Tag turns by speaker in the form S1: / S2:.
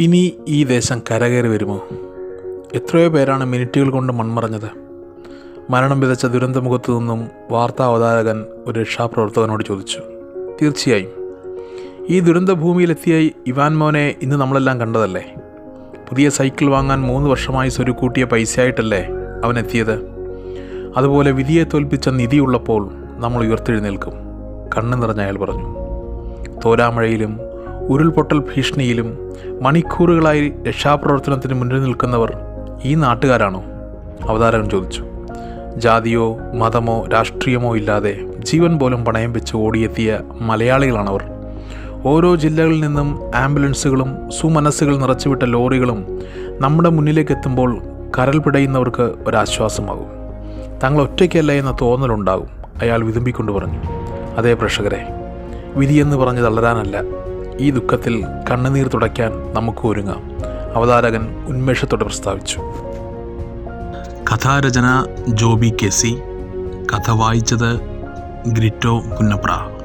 S1: ഇനി ഈ ദേശം കരകയറി വരുമോ? എത്രയോ പേരാണ് മിനിറ്റുകൾ കൊണ്ട് മൺമറഞ്ഞത്. മരണം വിതച്ച ദുരന്തമുഖത്തു നിന്നും വാർത്താ അവതാരകൻ ഒരു രക്ഷാപ്രവർത്തകനോട് ചോദിച്ചു. തീർച്ചയായും. ഈ ദുരന്തഭൂമിയിലെത്തിയ ഇവാൻ മോനെ ഇന്ന് നമ്മളെല്ലാം കണ്ടതല്ലേ? പുതിയ സൈക്കിൾ വാങ്ങാൻ മൂന്ന് വർഷമായി സ്വരുക്കൂട്ടിയ പൈസയായിട്ടല്ലേ അവൻ എത്തിയത്? അതുപോലെ വിധിയെ തോൽപ്പിച്ച നിധിയുള്ളപ്പോൾ നമ്മൾ ഉയർത്തെഴുന്നേൽക്കും. കണ്ണു നിറഞ്ഞ അയാൾ പറഞ്ഞു. തോരാമഴയിലും ഉരുൾപൊട്ടൽ ഭീഷണിയിലും മണിക്കൂറുകളായി രക്ഷാപ്രവർത്തനത്തിന് മുന്നിൽ നിൽക്കുന്നവർ ഈ നാട്ടുകാരാണോ? അവതാരകൻ ചോദിച്ചു. ജാതിയോ മതമോ രാഷ്ട്രീയമോ ഇല്ലാതെ ജീവൻ പോലും പണയം വെച്ച് ഓടിയെത്തിയ മലയാളികളാണവർ. ഓരോ ജില്ലകളിൽ നിന്നും ആംബുലൻസുകളും സുമനസ്സുകൾ നിറച്ചുവിട്ട ലോറികളും നമ്മുടെ മുന്നിലേക്ക് എത്തുമ്പോൾ കരൽ പിടയുന്നവർക്ക് ഒരാശ്വാസമാകും. തങ്ങൾ ഒറ്റയ്ക്കല്ല എന്ന തോന്നലുണ്ടാകും. അയാൾ വിതുമ്പിക്കൊണ്ട് പറഞ്ഞു. അതേ പ്രേക്ഷകരെ വിധിയെന്ന് പറഞ്ഞ് തളരാനല്ല. ഈ ദുഃഖത്തിൽ കണ്ണുനീർ തുടയ്ക്കാൻ നമുക്ക് ഒരുങ്ങാം. അവതാരകൻ ഉന്മേഷത്തോടെ പ്രസ്താവിച്ചു. കഥാരചന ജോബി കെ സി. കഥ വായിച്ചത് ഗ്രിറ്റോ പുന്നപ്ര